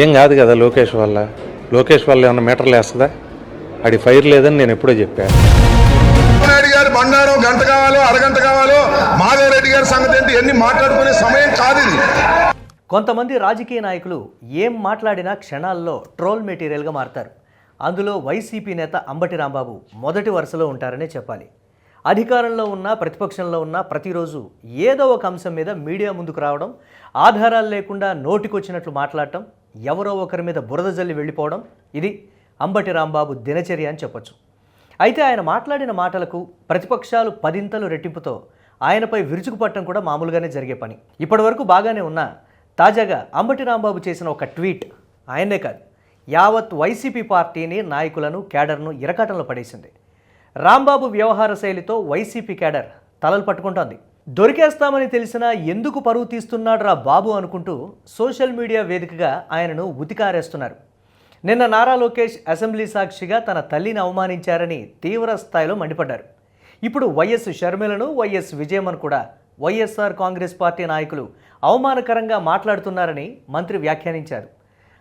ఏం కాదు కదా లోకేష్ వల్ల. లోకేష్ వల్ల ఏమన్నా మీటర్లు వేస్తుందా ఆడి ఫైర్ లేదని నేను ఎప్పుడో చెప్పాను నాయుడు గారి బండారం గంట కావాలో అరగంట కావాలో మాధవరెడ్డి గారి సంగతి ఏంటి? ఎన్ని మాట్లాడుకునే సమయం కాదు ఇది. కొంతమంది రాజకీయ నాయకులు ఏం మాట్లాడినా క్షణాల్లో ట్రోల్ మెటీరియల్గా మారతారు. అందులో వైసీపీ నేత అంబటి రాంబాబు మొదటి వరుసలో ఉంటారనే చెప్పాలి. అధికారంలో ఉన్న ప్రతిపక్షంలో ఉన్న ప్రతిరోజు ఏదో ఒక అంశం మీద మీడియా ముందుకు రావడం ఆధారాలు లేకుండా నోటికొచ్చినట్లు మాట్లాడటం ఎవరో ఒకరి మీద బురద జల్లి వెళ్ళిపోవడం ఇది అంబటి రాంబాబు దినచర్య అని చెప్పొచ్చు. అయితే ఆయన మాట్లాడిన మాటలకు ప్రతిపక్షాలు పదింతలు రెట్టింపుతో ఆయనపై విరుచుకుపట్టడం కూడా మామూలుగానే జరిగే పని. ఇప్పటివరకు బాగానే ఉన్నా తాజాగా అంబటి రాంబాబు చేసిన ఒక ట్వీట్ ఆయనే కాదు యావత్ వైసీపీ పార్టీని నాయకులను కేడర్ను ఇరకాటంలో పడేసింది. రాంబాబు వ్యవహార శైలితో వైసీపీ కేడర్ తలలు పట్టుకుంటోంది. దొరికేస్తామని తెలిసినా ఎందుకు పరువు తీస్తున్నాడు రా బాబు అనుకుంటూ సోషల్ మీడియా వేదికగా ఆయనను ఉతికారేస్తున్నారు. నిన్న నారా లోకేష్ అసెంబ్లీ సాక్షిగా తన తల్లిని అవమానించారని తీవ్ర స్థాయిలో మండిపడ్డారు. ఇప్పుడు వైఎస్ షర్మిలను వైఎస్ విజయమ్మను కూడా వైఎస్ఆర్ కాంగ్రెస్ పార్టీ నాయకులు అవమానకరంగా మాట్లాడుతున్నారని మంత్రి వ్యాఖ్యానించారు.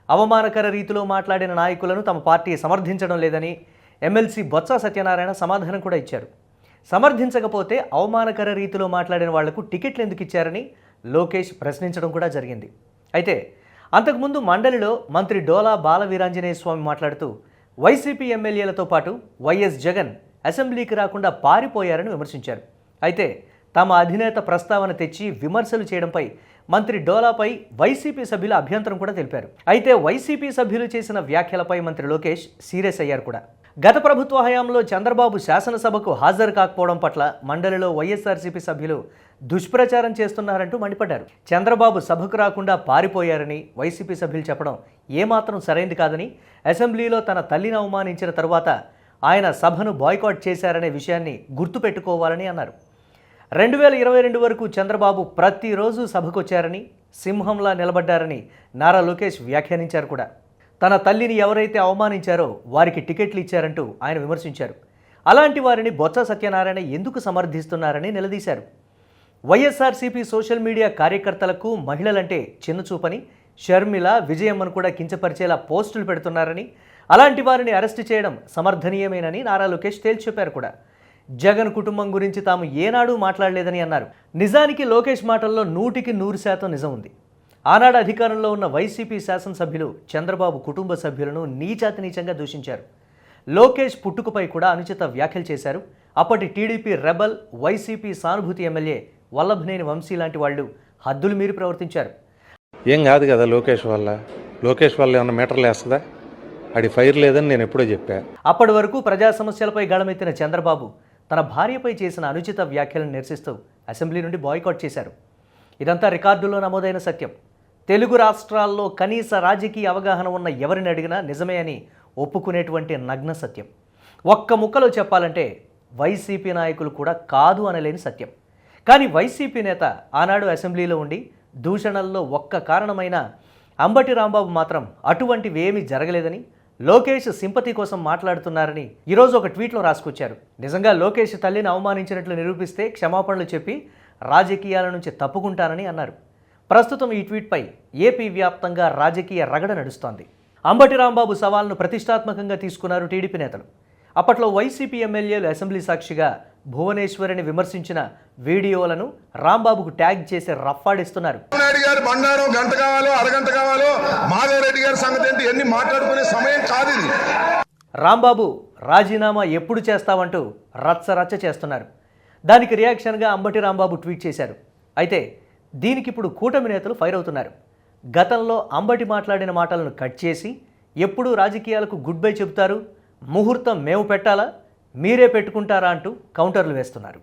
అవమానకర రీతిలో మాట్లాడిన నాయకులను తమ పార్టీ సమర్థించడం లేదని ఎమ్మెల్సీ బొత్స సత్యనారాయణ సమాధానం కూడా ఇచ్చారు. సమర్థించకపోతే అవమానకర రీతిలో మాట్లాడిన వాళ్ళకు టికెట్లు ఎందుకు ఇచ్చారని లోకేష్ ప్రశ్నించడం కూడా జరిగింది. అయితే అంతకుముందు మండలిలో మంత్రి డోలా బాలవీరాంజనేయ స్వామి మాట్లాడుతూ వైసీపీ ఎమ్మెల్యేలతో పాటు వైఎస్ జగన్ అసెంబ్లీకి రాకుండా పారిపోయారని విమర్శించారు. అయితే తమ అధినేత ప్రస్తావన తెచ్చి విమర్శలు చేయడంపై మంత్రి డోలాపై వైసీపీ సభ్యుల అభ్యంతరం కూడా తెలిపారు. అయితే వైసీపీ సభ్యులు చేసిన వ్యాఖ్యలపై మంత్రి లోకేష్ సీరియస్ అయ్యారు కూడా. గత ప్రభుత్వ హయాంలో చంద్రబాబు శాసనసభకు హాజరు కాకపోవడం పట్ల మండలిలో వైఎస్ఆర్సీపీ సభ్యులు దుష్ప్రచారం చేస్తున్నారంటూ మండిపడ్డారు. చంద్రబాబు సభకు రాకుండా పారిపోయారని వైసీపీ సభ్యులు చెప్పడం ఏమాత్రం సరైంది కాదని అసెంబ్లీలో తన తల్లిని అవమానించిన తర్వాత ఆయన సభను బాయ్కాట్ చేశారనే విషయాన్ని గుర్తుపెట్టుకోవాలని అన్నారు. రెండు వేల ఇరవై రెండు వరకు చంద్రబాబు ప్రతిరోజు సభకొచ్చారని సింహంలా నిలబడ్డారని నారా లోకేష్ వ్యాఖ్యానించారు కూడా. తన తల్లిని ఎవరైతే అవమానించారో వారికి టికెట్లు ఇచ్చారంటూ ఆయన విమర్శించారు. అలాంటి వారిని బొత్స సత్యనారాయణ ఎందుకు సమర్థిస్తున్నారని నిలదీశారు. వైఎస్ఆర్సీపీ సోషల్ మీడియా కార్యకర్తలకు మహిళలంటే చిన్నచూపని షర్మిల విజయమ్మను కూడా కించపరిచేలా పోస్టులు పెడుతున్నారని అలాంటి వారిని అరెస్టు చేయడం సమర్థనీయమేనని నారా లోకేష్ తేల్చి చెప్పారు కూడా. జగన్ కుటుంబం గురించి తాము ఏనాడూ మాట్లాడలేదని అన్నారు. నిజానికి లోకేష్ మాటల్లో నూటికి నూరు శాతం నిజం ఉంది. ఆనాడు అధికారంలో ఉన్న వైసీపీ శాసనసభ్యులు చంద్రబాబు కుటుంబ సభ్యులను నీచాతి నీచంగా దూషించారు. లోకేష్ పుట్టుకపై కూడా అనుచిత వ్యాఖ్యలు చేశారు. అప్పటి టీడీపీ రెబల్ వైసీపీ సానుభూతి ఎమ్మెల్యే వల్లభనేని వంశీ లాంటి వాళ్ళు హద్దులు మీరి ప్రవర్తించారు. ఏం కాదు కదా లోకేష్ వల్ల. లోకేష్ వల్ల ఏమన్నా మీటర్లు వేస్తుందా ఆడి ఫైర్ లేదని నేను ఎప్పుడో చెప్పాను అప్పటి వరకు ప్రజా సమస్యలపై గళమెత్తిన చంద్రబాబు తన భార్యపై చేసిన అనుచిత వ్యాఖ్యలను నిరసిస్తూ అసెంబ్లీ నుండి బాయ్కాట్ చేశారు. ఇదంతా రికార్డులో నమోదైన సత్యం. తెలుగు రాష్ట్రాల్లో కనీస రాజకీయ అవగాహన ఉన్న ఎవరిని అడిగినా నిజమే అని ఒప్పుకునేటువంటి నగ్న సత్యం. ఒక్క ముక్కలో చెప్పాలంటే వైసీపీ నాయకులు కూడా కాదు అనలేని సత్యం. కానీ వైసీపీ నేత ఆనాడు అసెంబ్లీలో ఉండి దూషణల్లో ఒక్క కారణమైన అంబటి రాంబాబు మాత్రం అటువంటివేమీ జరగలేదని లోకేష్ సింపతి కోసం మాట్లాడుతున్నారని ఈరోజు ఒక ట్వీట్లో రాసుకొచ్చారు. నిజంగా లోకేష్ తల్లిని అవమానించినట్లు నిరూపిస్తే క్షమాపణలు చెప్పి రాజకీయాల నుంచి తప్పుకుంటానని అన్నారు. ప్రస్తుతం ఈ ట్వీట్పై ఏపీ వ్యాప్తంగా రాజకీయ రగడ నడుస్తోంది. అంబటి రాంబాబు సవాల్ను ప్రతిష్టాత్మకంగా తీసుకున్నారు టీడీపీ నేతలు. అప్పట్లో వైసీపీ ఎమ్మెల్యేలు అసెంబ్లీ సాక్షిగా భువనేశ్వరిని విమర్శించిన వీడియోలను రాంబాబుకు ట్యాగ్ చేసి రఫ్ఫాడిస్తున్నారు. గారి బండారం గంట కావాలో అరగంట కావాలో మాధవరెడ్డి గారి సంగతి ఏంటి? ఎన్ని మాట్లాడుకునే సమయం కాదు ఇది. రాంబాబు రాజీనామా ఎప్పుడు చేస్తావంటూ రచ్చ రచ్చ చేస్తున్నారు. దానికి రియాక్షన్గా అంబటి రాంబాబు ట్వీట్ చేశారు. అయితే దీనికి ఇప్పుడు కూటమి నేతలు ఫైర్ అవుతున్నారు. గతంలో అంబటి మాట్లాడిన మాటలను కట్ చేసి ఎప్పుడు రాజకీయాలకు గుడ్ బై చెబుతారు. ముహూర్తం మేము పెట్టాలా? మీరే పెట్టుకుంటారా అంటూ కౌంటర్లు వేస్తున్నారు.